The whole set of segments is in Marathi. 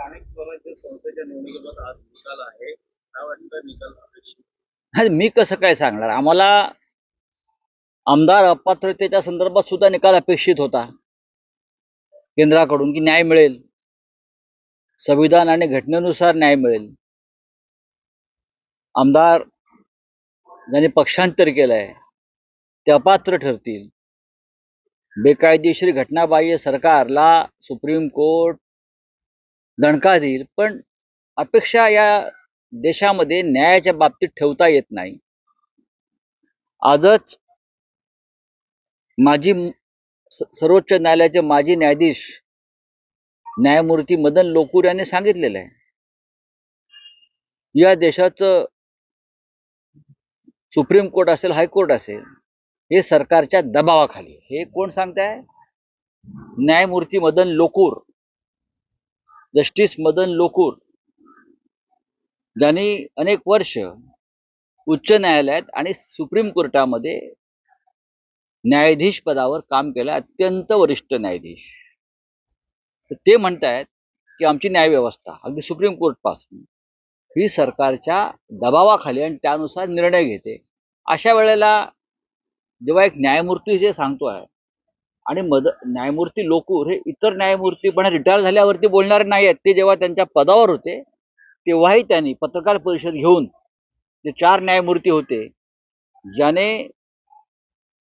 स्थानिक स्वराज्य संस्थेच्या निवडणुकीत आज निकाल आहे. काय वाटतं निकाल मी कसं काय सांगणार? आम्हाला आमदार अपात्रतेच्या संदर्भात सुद्धा निकाल अपेक्षित होता. केंद्राकडून की न्याय मिळेल. संविधान आणि घटनेनुसार न्याय मिळेल. आमदार ज्यांनी पक्षांतर केलंय ते अपात्र ठरतील. बेकायदेशीर घटनाबाह्य सरकारला सुप्रीम कोर्ट दणका देईल पण अपेक्षा या देशामध्ये न्यायाच्या बाबतीत ठेवता येत नाही. आजच माजी सर्वोच्च न्यायालयाचे माजी न्यायाधीश न्यायमूर्ती मदन लोकूर यांनी सांगितलेलं आहे. या देशाचं सुप्रीम कोर्ट असेल हायकोर्ट असेल हे सरकारच्या दबावाखाली हे कोण सांगताय? न्यायमूर्ती मदन लोकूर. जस्टिस मदन लोकूर ज्यांनी अनेक वर्ष उच्च न्यायालयात आणि सुप्रीम कोर्टामध्ये न्यायाधीश पदावर काम केलं अत्यंत वरिष्ठ न्यायाधीश. ते म्हणतायत की आमची न्यायव्यवस्था अगदी सुप्रीम कोर्टपासून ही सरकारच्या दबावाखाली आणि त्यानुसार निर्णय घेते. अशा वेळेला जेव्हा एक न्यायमूर्ती जे आहे आणि मद न्यायमूर्ती लोकूर हे इतर न्यायमूर्ती पण रिटायर झाल्यावरती बोलणारे नाही आहेत ते जेव्हा त्यांच्या पदावर होते तेव्हाही त्यांनी पत्रकार परिषद घेऊन जे चार न्यायमूर्ती होते ज्याने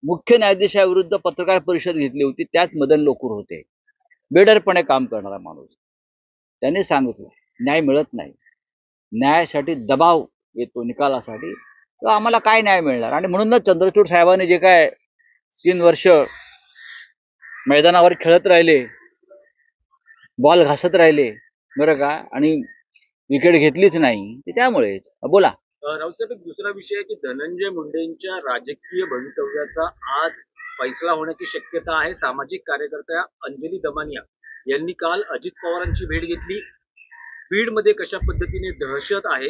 मुख्य न्यायाधीशाविरुद्ध पत्रकार परिषद घेतली होती त्यात मदन लोकूर होते. बेडरपणे काम करणारा माणूस. त्यांनी सांगितलं न्याय मिळत नाही. न्यायासाठी दबाव येतो निकालासाठी. तर आम्हाला काय न्याय मिळणार? आणि म्हणूनच चंद्रचूड साहेबांनी जे काय तीन वर्ष मैदानावर खेळत राहिले. बॉल घासत राहिले. बरं का? आणि विकेट घेतलीच नाही. त्यामुळे बोला. राहुल राऊतसाहेब एक दुसरा विषय आहे की धनंजय मुंडेंच्या राजकीय भवितव्याचा आज फैसला होण्याची शक्यता आहे. सामाजिक कार्यकर्त्या अंजली दमानिया यांनी काल अजित पवारांची भेट घेतली. बीडमध्ये कशा पद्धतीने दहशत आहे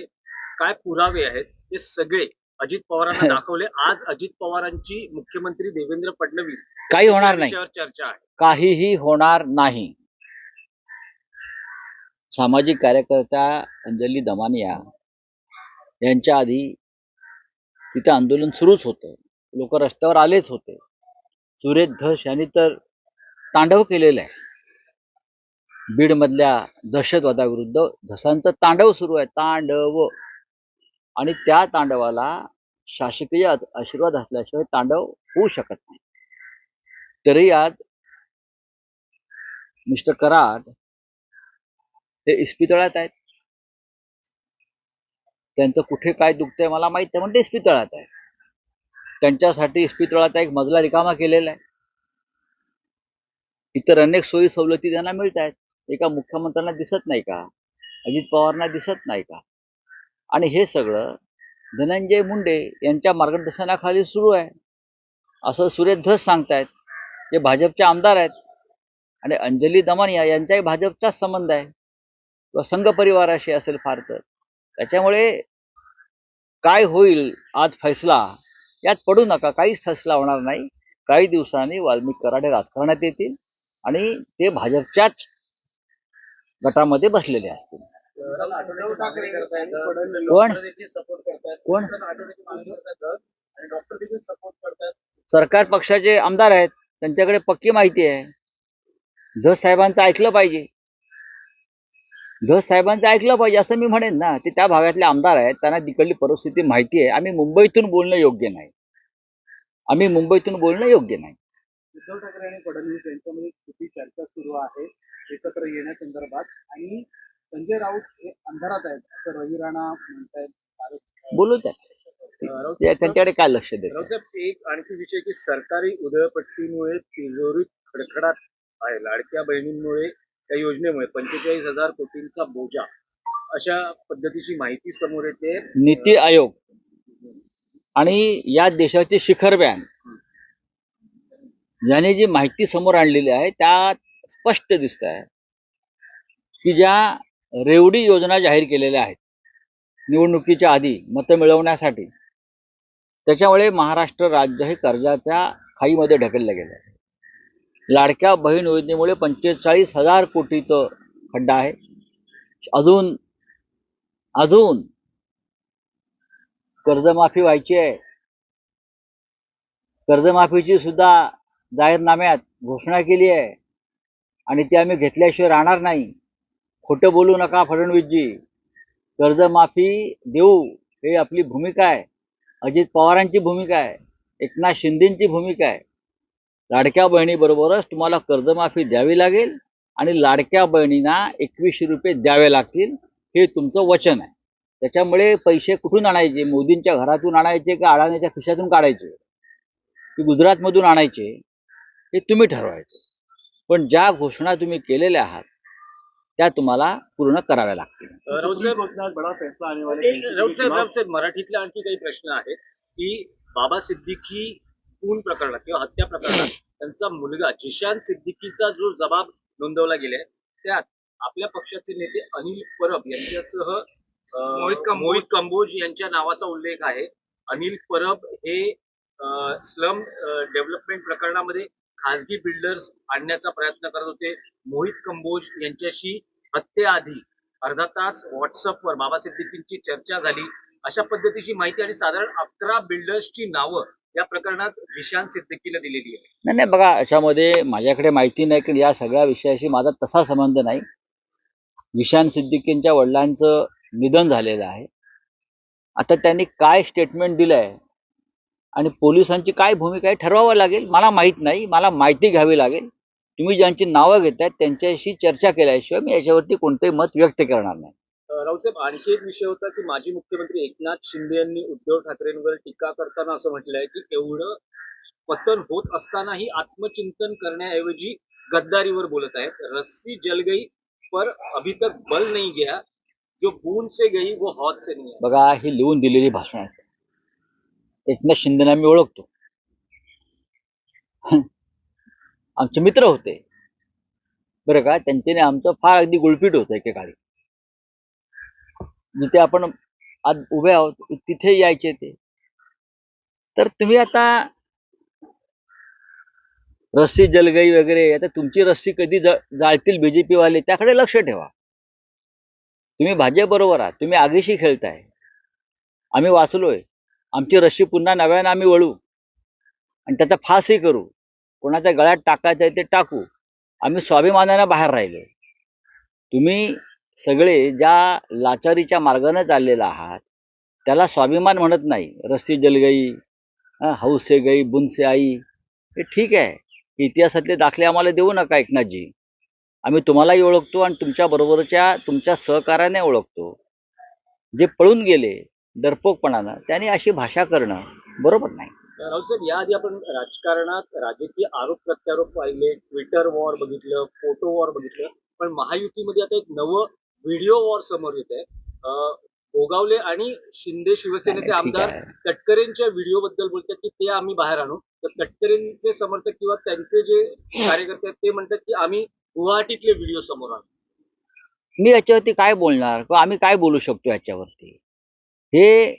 काय पुरावे आहेत ते सगळे अजित पवारांना दाखवले. आज अजित पवारांची मुख्यमंत्री देवेंद्र फडणवीस काही होणार नाही. चर्चा आहे. काहीही होणार नाही. सामाजिक कार्यकर्त्या अंजली दमानिया यांच्या आधी तिथे आंदोलन सुरूच होतं. लोक रस्त्यावर आलेच होते. सुरेश धस यांनी तर तांडव केलेलं आहे. बीडमधल्या दहशतवादाविरुद्ध धसांचं तांडव सुरू आहे. तांडव. आणि त्या तांडवाला शासकीय आशीर्वाद असल्याशिवाय तांडव होऊ शकत नाही. तरी आज मिस्टर कराड हे इस्पितळात आहेत. त्यांचं कुठे काय दुखतंय मला माहीत आहे पण ते इस्पितळात आहे त्यांच्यासाठी इस्पितळात एक मजला रिकामा केलेला आहे. इतर अनेक सोयी सवलती त्यांना मिळत आहेत एका मुख्यमंत्र्यांना दिसत नाही का? अजित पवारांना दिसत नाही का? आणि हे सगळं धनंजय मुंडे यांच्या मार्गदर्शनाखाली सुरू आहे. असं सुरेश धस सांगतायत जे भाजपचे आमदार आहेत. आणि अंजली दमानिया यांचाही भाजपचाच संबंध आहे. किंवा संघ परिवाराशी असेल फार तर. त्याच्यामुळे काय होईल आज फैसला यात पडू नका. काहीच फैसला होणार नाही. काही दिवसांनी वाल्मिक कराडे राजकारणात येतील आणि ते भाजपच्याच गटामध्ये बसलेले असतील. कोण? सपोर्ट करतात कोण? आणि डॉक्टर देखील सपोर्ट करतात सरकार पक्षाचे आमदार आहेत. त्यांच्याकडे पक्की माहिती आहे. धस साहेबांचं ऐकलं पाहिजे. धस साहेबांचं ऐकलं पाहिजे असं मी म्हणेन ना. ते त्या भागातले आमदार आहेत. त्यांना तिकडली परिस्थिती माहिती आहे. आम्ही मुंबईतून बोलणं योग्य नाही. आम्ही मुंबईतून बोलणं योग्य नाही. उद्धव ठाकरे आणि फडणवीस यांच्यामध्ये किती चर्चा सुरू आहे. एकत्र येण्यासंदर्भात. आणि संजय राऊत हे अंधारात आहेत असं रवी राणा म्हणतायत बोलू त्या त्यांच्याकडे काय लक्ष देत रावसाहेब एक आणखी विषय की सरकारी उधळपट्टीमुळे तिजोरीत खडखडाट आहे. लाडक्या बहिणींमुळे त्या योजनेमुळे पंचेचाळीस हजार कोटींचा बोजा. अशा पद्धतीची माहिती समोर येते. नीती आयोग आणि या देशाचे शिखर बँक याने जी माहिती समोर आणलेली आहे त्यात स्पष्ट दिसत आहे की ज्या रेवडी योजना जाहीर केलेल्या आहेत. निवडणुकीच्या आधी मतं मिळवण्यासाठी. त्याच्यामुळे महाराष्ट्र राज्य हे कर्जाच्या खाईमध्ये ढकललं गेलं. आहे लाडक्या बहीण योजनेमुळे पंचेचाळीस हजार कोटीचं खड्डा आहे. अजून अजून कर्जमाफी व्हायची आहे. कर्जमाफीची सुद्धा जाहीरनाम्यात घोषणा केली आहे. आणि ती आम्ही घेतल्याशिवाय राहणार नाही. खोटं बोलू नका फडणवीसजी. कर्जमाफी देऊ हे आपली भूमिका आहे. अजित पवारांची भूमिका आहे. एकनाथ शिंदेची भूमिका आहे. लाडक्या बहिणीबरोबरच तुम्हाला कर्जमाफी द्यावी लागेल आणि लाडक्या बहिणींना एकवीसशे रुपये द्यावे लागतील हे तुमचं वचन आहे. त्याच्यामुळे पैसे कुठून आणायचे? मोदींच्या घरातून आणायचे का अडाण्याच्या खिशातून काढायचे? की गुजरातमधून आणायचे? हे तुम्ही ठरवायचं. पण ज्या घोषणा तुम्ही केलेल्या आहात त्या तुम्हाला पूर्ण कराव्या लागतील. मराठीतले आणखी काही प्रश्न आहेत की बाबा सिद्दीकी खून प्रकरणात किंवा हत्या प्रकरणात त्यांचा मुलगा जिशान सिद्दीकीचा जो जबाब नोंदवला गेलाय त्यात आपल्या पक्षाचे नेते अनिल परब यांच्यासह. मोहित कंबोज. यांच्या नावाचा उल्लेख आहे. अनिल परब हे स्लम डेव्हलपमेंट प्रकरणामध्ये खासगी बिल्डर्स आणण्याचा प्रयत्न करत होते. मोहित कंबोज यांच्याशी हत्येआधी अर्धा तास व्हॉट्सअपवर बाबा सिद्दीकींची चर्चा झाली. अशा पद्धतीची माहिती आणि साधारण अकरा बिल्डर्सची नावं या प्रकरणात विशांत सिद्दीकीला दिलेली आहे नाही नाही बघा याच्यामध्ये माझ्याकडे माहिती नाही की या सगळ्या विषयाशी माझा तसा संबंध नाही. विशान सिद्दीकींच्या वडिलांचं निधन झालेलं आहे. आता त्यांनी काय स्टेटमेंट दिलं आहे आणि पोलिसांची काय भूमिका आहे ठरवावं लागेल? मला माहीत नाही मला माहिती घ्यावी लागेल. तुम्ही ज्यांची नावं घेतायत त्यांच्याशी चर्चा केल्याशिवाय मी याच्यावरती कोणतंही मत व्यक्त करणार नाही. अ, रावसाहेब आणखी एक विषय होता की माजी मुख्यमंत्री एकनाथ शिंदे यांनी उद्धव ठाकरेंवर टीका करताना असं म्हटलंय की एवढं पतन होत असतानाही आत्मचिंतन करण्याऐवजी गद्दारीवर बोलत आहेत. रस्सी जल गई पर अभी तक बल नहीं गया. जो बूंद से गई वो हौद से नहीं बघा ही लिहून दिलेली भाषण आहेत. एकनाथ शिंदेना मी ओळखतो. आमचे मित्र होते. बरं का? त्यांच्याने आमचं फार अगदी गुळपीट होतं एकेकाळी. जिथे आपण आज उभे आहोत तिथे यायचे ते. तर तुम्ही आता रस्सी जलगई वगैरे आता तुमची रस्सी कधी जाळतील बीजेपी वाले? त्याकडे लक्ष ठेवा. तुम्ही भाजपबरोबर आहात. तुम्ही आगीशी खेळताय. आम्ही वाचलोय. आमची रस्सी पुन्हा नव्यानं आम्ही वळू. आणि त्याचा फासही करू. कोणाच्या गळ्यात टाकायचं आहे ते टाकू. आम्ही स्वाभिमानानं बाहेर राहिलो तुम्ही सगळे ज्या लाचारीच्या मार्गाने चाललेला आहात त्याला स्वाभिमान म्हणत नाही. रस्सी जल गई गई बुनसे आई. हे ठीक आहे. इतिहासातले दाखले आम्हाला देऊ नका एकनाथजी. आम्ही तुम्हालाही ओळखतो आणि तुमच्या बरोबरच्या तुमच्या सहकार्याने ओळखतो. जे पळून गेले डरपोकपणानं त्याने अशी भाषा करणं बरोबर नाही. राऊत याआधी आपण राजकारणात राजकीय आरोप प्रत्यारोप पाहिले ट्विटर वॉर बघितलं फोटो वॉर बघितलं पण महायुतीमध्ये आता एक नवं व्हिडिओ वॉर समोर येत आहे. गोगावले आणि शिंदे शिवसेनेचे आमदार. तटकरेंच्या व्हिडिओ बद्दल बोलतात की ते आम्ही बाहेर आणू. तर तटकरेंचे समर्थक किंवा त्यांचे जे कार्यकर्ते आहेत ते म्हणतात की आम्ही गुवाहाटीतले व्हिडिओ समोर आणू. मी याच्यावरती काय बोलणार? किंवा आम्ही काय बोलू शकतो याच्यावरती? हे